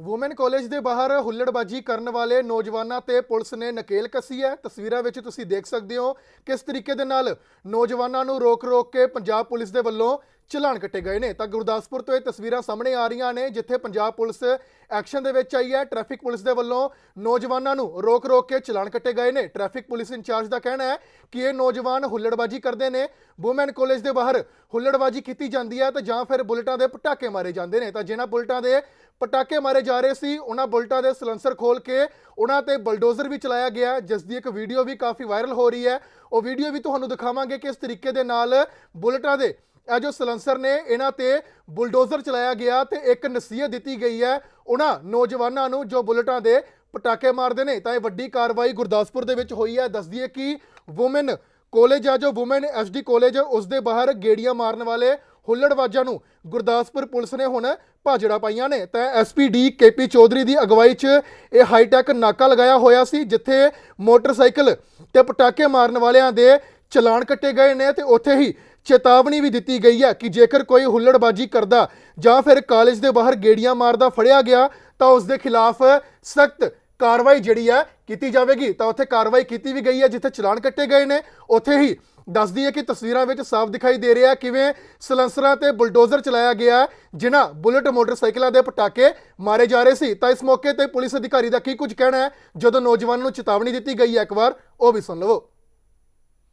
Woman college ਦੇ ਬਾਹਰ ਹੁੱਲੜਬਾਜੀ ਕਰਨ ਵਾਲੇ ਨੌਜਵਾਨਾਂ ਤੇ ਪੁਲਿਸ ਨੇ ਨਕੇਲ ਕੱਸੀ ਹੈ। ਤਸਵੀਰਾਂ ਵਿੱਚ ਤੁਸੀਂ ਦੇਖ ਸਕਦੇ ਹੋ ਕਿਸ ਤਰੀਕੇ ਦੇ ਨਾਲ ਨੌਜਵਾਨਾਂ ਨੂੰ ਰੋਕ-ਰੋਕ ਕੇ ਪੰਜਾਬ ਪੁਲਿਸ ਦੇ ਵੱਲੋਂ ਚਲਾਨ ਕੱਟੇ ਗਏ ਨੇ। ਤਾਂ ਗੁਰਦਾਸਪੁਰ ਤੋਂ ਇਹ ਤਸਵੀਰਾਂ ਸਾਹਮਣੇ ਆ ਰਹੀਆਂ ਨੇ, ਜਿੱਥੇ ਪੰਜਾਬ ਪੁਲਿਸ ਐਕਸ਼ਨ ਦੇ ਵਿੱਚ ਆਈ ਹੈ। ਟ੍ਰੈਫਿਕ ਪੁਲਿਸ ਦੇ ਵੱਲੋਂ ਨੌਜਵਾਨਾਂ ਨੂੰ ਰੋਕ-ਰੋਕ ਕੇ ਚਲਾਨ ਕੱਟੇ ਗਏ ਨੇ। ਟ੍ਰੈਫਿਕ ਪੁਲਿਸ ਇੰਚਾਰਜ ਦਾ ਕਹਿਣਾ ਹੈ ਕਿ ਇਹ ਨੌਜਵਾਨ ਹੁੱਲੜਬਾਜੀ ਕਰਦੇ ਨੇ। ਵੂਮਨ ਕਾਲਜ ਦੇ ਬਾਹਰ ਹੁੱਲੜਬਾਜੀ ਕੀਤੀ ਜਾਂਦੀ ਹੈ ਤਾਂ ਜਾਂ ਫਿਰ ਬੁਲਟਾਂ ਦੇ ਪਟਾਕੇ ਮਾਰੇ ਜਾਂਦੇ ਨੇ। ਤਾਂ ਜਿਨ੍ਹਾਂ ਬੁਲਟਾਂ ਦੇ ਪਟਾਕੇ ਮਾਰੇ ਜਾ ਰਹੇ ਸੀ, ਉਹਨਾਂ ਬੁਲਟਾਂ ਦੇ ਸਲੰਸਰ ਖੋਲ ਕੇ ਉਹਨਾਂ ਤੇ ਬਲਡੋਜ਼ਰ ਵੀ ਚਲਾਇਆ ਗਿਆ ਜਿਸ ਦੀ ਇੱਕ ਵੀਡੀਓ ਵੀ ਕਾਫੀ ਵਾਇਰਲ ਹੋ ਰਹੀ ਹੈ। ਉਹ ਵੀਡੀਓ ਵੀ ਤੁਹਾਨੂੰ ਦਿਖਾਵਾਂਗੇ ਕਿ ਇਸ ਤਰੀਕੇ ਦੇ ਨਾਲ ਬੁਲਟਾਂ ਦੇ ਇਹ ਜੋ ਸਲੰਸਰ ਨੇ, ਇਹਨਾਂ ਤੇ ਬੁਲਡੋਜ਼ਰ ਚਲਾਇਆ ਗਿਆ ਤੇ ਇੱਕ ਨਸੀਹਤ ਦਿੱਤੀ ਗਈ ਹੈ। ਉਹਨਾਂ ਨੌਜਵਾਨਾਂ ਨੂੰ ਜੋ ਬੁਲਟਾਂ ਦੇ ਪਟਾਕੇ ਮਾਰਦੇ ਨੇ, ਤਾਂ ਇਹ ਵੱਡੀ ਕਾਰਵਾਈ ਗੁਰਦਾਸਪੁਰ ਦੇ ਵਿੱਚ ਹੋਈ ਹੈ। ਦੱਸਦੀ ਹੈ ਕਿ ਔਮਨ ਕਾਲਜ ਆ, ਜੋ ਔਮਨ ਐਸਡੀ ਕਾਲਜ ਉਸ ਦੇ ਬਾਹਰ ਗੇੜੀਆਂ ਮਾਰਨ ਵਾਲੇ ਹੁੱਲੜਵਾਜਾਂ ਨੂੰ ਗੁਰਦਾਸਪੁਰ ਪੁਲਿਸ ਨੇ ਹੁਣ ਭਾਜੜਾ ਪਾਈਆਂ ਨੇ। ਤਾਂ ਐਸਪੀਡੀ ਕੇਪੀ ਚੌਧਰੀ ਦੀ ਅਗਵਾਈ 'ਚ ਇਹ ਹਾਈਟੈਕ ਨਾਕਾ ਲਗਾਇਆ ਹੋਇਆ ਸੀ, ਜਿੱਥੇ ਮੋਟਰਸਾਈਕਲ ਤੇ ਪਟਾਕੇ ਮਾਰਨ ਵਾਲਿਆਂ ਦੇ ਚਲਾਨ ਕੱਟੇ ਗਏ ਨੇ ਤੇ ਉੱਥੇ ਹੀ ਚੇਤਾਵਨੀ ਵੀ ਦਿੱਤੀ ਗਈ ਹੈ ਕਿ ਜੇਕਰ ਕੋਈ ਹੁੱਲੜਬਾਜੀ ਕਰਦਾ ਜਾਂ ਫਿਰ ਕਾਲਜ ਦੇ ਬਾਹਰ ਗੇੜੀਆਂ ਮਾਰਦਾ ਫੜਿਆ ਗਿਆ ਤਾਂ ਉਸ ਦੇ ਖਿਲਾਫ ਸਖਤ ਕਾਰਵਾਈ ਜਿਹੜੀ ਹੈ ਕੀਤੀ ਜਾਵੇਗੀ। ਤਾਂ ਉੱਥੇ ਕਾਰਵਾਈ ਕੀਤੀ ਵੀ ਗਈ ਹੈ ਜਿੱਥੇ ਚਲਾਨ ਕੱਟੇ ਗਏ ਨੇ। ਉੱਥੇ ਹੀ ਦੱਸਦੀ ਹੈ ਕਿ ਤਸਵੀਰਾਂ ਵਿੱਚ ਸਾਫ਼ ਦਿਖਾਈ ਦੇ ਰਿਹਾ ਕਿਵੇਂ ਸਲੈਂਸਰਾਂ ਤੇ ਬੁਲਡੋਜ਼ਰ ਚਲਾਇਆ ਗਿਆ ਹੈ, ਜਿਨ੍ਹਾਂ ਬੁਲਟ ਮੋਟਰਸਾਈਕਲਾਂ ਦੇ ਪਟਾਕੇ ਮਾਰੇ ਜਾ ਰਹੇ ਸੀ। ਤਾਂ ਇਸ ਮੌਕੇ ਤੇ ਪੁਲਿਸ ਅਧਿਕਾਰੀ ਦਾ ਕੀ ਕੁਝ ਕਹਿਣਾ ਹੈ? ਜਦੋਂ ਨੌਜਵਾਨ ਨੂੰ ਚੇਤਾਵਨੀ ਦਿੱਤੀ ਗਈ ਹੈ ਇੱਕ ਵਾਰ ਉਹ ਵੀ ਸੁਣ ਲਵੋ।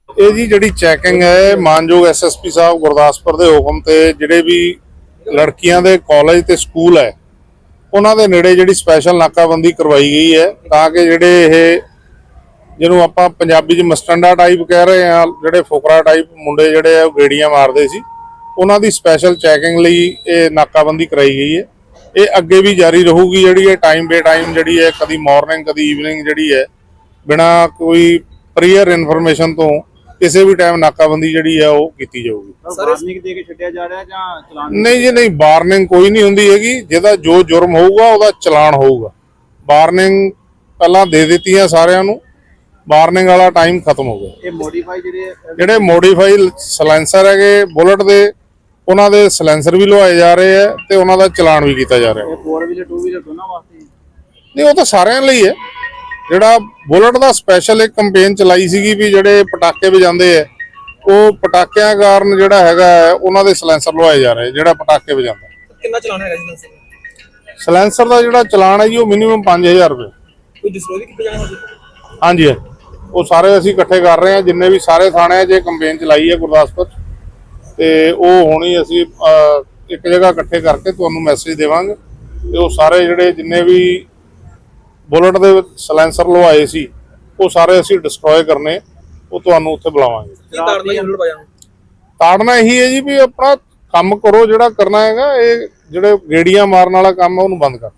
ਇਹ ਜੀ ਜਿਹੜੀ ਚੈਕਿੰਗ ਹੈ ਮਾਨਯੋਗ ਐਸਐਸਪੀ ਸਾਹਿਬ ਗੁਰਦਾਸਪੁਰ ਦੇ ਹੁਕਮ ਤੇ ਜਿਹੜੇ ਵੀ ਲੜਕੀਆਂ ਦੇ ਕਾਲਜ ਤੇ ਸਕੂਲ ਹੈ, ਉਹਨਾਂ ਦੇ ਨੇੜੇ ਜਿਹੜੀ ਸਪੈਸ਼ਲ ਨਾਕਾਬੰਦੀ ਕਰਵਾਈ ਗਈ ਹੈ ਤਾਂ ਕਿ ਜਿਹੜੇ ਇਹ ਜਿਹਨੂੰ ਆਪਾਂ ਪੰਜਾਬੀ 'ਚ ਮਸਟੰਡਾ ਟਾਈਪ ਕਹਿ ਰਹੇ ਆ ਜਿਹੜੇ ਫੁਕਰਾ ਟਾਈਪ ਮੁੰਡੇ ਜਿਹੜੇ ਆ, ਉਹ ਗੇੜੀਆਂ ਮਾਰਦੇ ਸੀ, ਉਹਨਾਂ ਦੀ ਸਪੈਸ਼ਲ ਚੈਕਿੰਗ ਲਈ ਇਹ ਨਾਕਾਬੰਦੀ ਕਰਾਈ ਗਈ ਹੈ। ਇਹ ਅੱਗੇ ਵੀ ਜਾਰੀ ਰਹੂਗੀ ਜਿਹੜੀ ਹੈ ਟਾਈਮ ਬੇ ਟਾਈਮ ਜਿਹੜੀ ਹੈ, ਕਦੀ ਮਾਰਨਿੰਗ ਕਦੀ ਈਵਨਿੰਗ ਜਿਹੜੀ ਹੈ, ਬਿਨਾ ਕੋਈ ਪ੍ਰੀਅਰ ਇਨਫੋਰਮੇਸ਼ਨ ਤੋਂ ਕਿਸੇ ਵੀ ਟਾਈਮ ਨਾਕਾਬੰਦੀ ਜਿਹੜੀ ਹੈ ਉਹ ਕੀਤੀ ਜਾਊਗੀ। ਵਾਰਨਿੰਗ ਦੇ ਕੇ ਛੱਡਿਆ ਜਾ ਰਿਹਾ ਜਾਂ ਚਲਾਨ ਨਹੀਂ ਜੀ ਨਹੀਂ ਵਾਰਨਿੰਗ ਕੋਈ ਨਹੀਂ ਹੁੰਦੀ ਹੈਗੀ। ਜਿਹਦਾ ਜੋ ਜੁਰਮ ਹੋਊਗਾ ਉਹਦਾ ਚਲਾਨ ਹੋਊਗਾ। ਵਾਰਨਿੰਗ ਪਹਿਲਾਂ ਦੇ ਦਿੱਤੀ ਹੈ ਸਾਰਿਆਂ ਨੂੰ। ਵਾਰਨਿੰਗ ਵਾਲਾ ਟਾਈਮ ਖਤਮ ਹੋ ਗਿਆ। ਇਹ ਮੋਡੀਫਾਈ ਜਿਹੜੇ ਜਿਹੜੇ ਮੋਡੀਫਾਈ ਸਲੈਂਸਰ ਹੈਗੇ ਬੁਲਟ ਦੇ ਉਹਨਾਂ ਦੇ ਸਲੈਂਸਰ ਵੀ ਲਵਾਏ ਜਾ ਰਹੇ ਆ ਤੇ ਉਹਨਾਂ ਦਾ ਚਲਾਨ ਵੀ ਕੀਤਾ ਜਾ ਰਿਹਾ। ਇਹ 4 ਵੀਲਰ 2 ਵੀਲਰ ਦੋਨਾਂ ਵਾਸਤੇ ਹੀ? ਨਹੀਂ ਉਹ ਤਾਂ ਸਾਰਿਆਂ ਲਈ ਹੈ। ਜਿਹੜਾ ਬੁਲਟ ਦਾ ਸਪੈਸ਼ਲ ਇੱਕ ਕੰਪੇਨ ਚਲਾਈ ਸੀਗੀ ਵੀ ਜਿਹੜੇ ਪਟਾਕੇ ਵਜਾਉਂਦੇ ਆ ਉਹ ਪਟਾਕਿਆਂ ਕਾਰਨ ਜਿਹੜਾ ਹੈਗਾ ਉਹਨਾਂ ਦੇ ਸਲੈਂਸਰ ਲਵਾਏ ਜਾ ਰਹੇ ਜਿਹੜਾ ਪਟਾਕੇ ਵਜਾਉਂਦਾ। ਕਿੰਨਾ ਚਲਾਣਾ ਹੈ ਰੈਜ਼ੀਡੈਂਸ ਸਲੈਂਸਰ ਦਾ? ਜਿਹੜਾ ਚਲਾਨ ਹੈ ਜੀ ਉਹ ਮਿਨੀਮਮ 5000 ਰੁਪਏ। ਕੋਈ ਡਿਸਕਲੋਜ਼ ਕੀਤਾ ਜਾਣਾ ਹੋਵੇ ਹਾਂਜੀ। ਉਹ ਸਾਰੇ ਅਸੀਂ ਇਕੱਠੇ ਕਰ ਰਹੇ ਹਾਂ ਜਿੰਨੇ ਵੀ ਸਾਰੇ ਥਾਣੇ 'ਚ ਕੰਪੇਨ ਚਲਾਈ ਹੈ ਗੁਰਦਾਸਪੁਰ ਤੇ ਉਹ ਹੁਣੀ ਅਸੀਂ ਇੱਕ ਜਗ੍ਹਾ ਇਕੱਠੇ ਕਰਕੇ ਤੁਹਾਨੂੰ ਮੈਸੇਜ ਦੇਵਾਂਗੇ ਤੇ ਉਹ ਸਾਰੇ ਜਿਹੜੇ ਜਿੰਨੇ ਵੀ ਬੁਲਟ ਦੇ ਸਲੈਂਸਰ ਲਵਾਏ ਸੀ ਉਹ ਸਾਰੇ ਅਸੀਂ ਡਿਸਟਰੋਏ ਕਰਨੇ ਉਹ ਤੁਹਾਨੂੰ ਉੱਥੇ ਬੁਲਾਵਾਂਗੇ। ਕੀ ਤਾੜਨਾ ਤਾੜਨਾ ਇਹੀ ਹੈ ਜੀ ਵੀ ਆਪਣਾ ਕੰਮ ਕਰੋ ਜਿਹੜਾ ਕਰਨਾ ਹੈਗਾ ਇਹ ਜਿਹੜੇ ਗੇੜੀਆਂ ਮਾਰਨ ਵਾਲਾ ਕੰਮ ਉਹਨੂੰ ਬੰਦ ਕਰ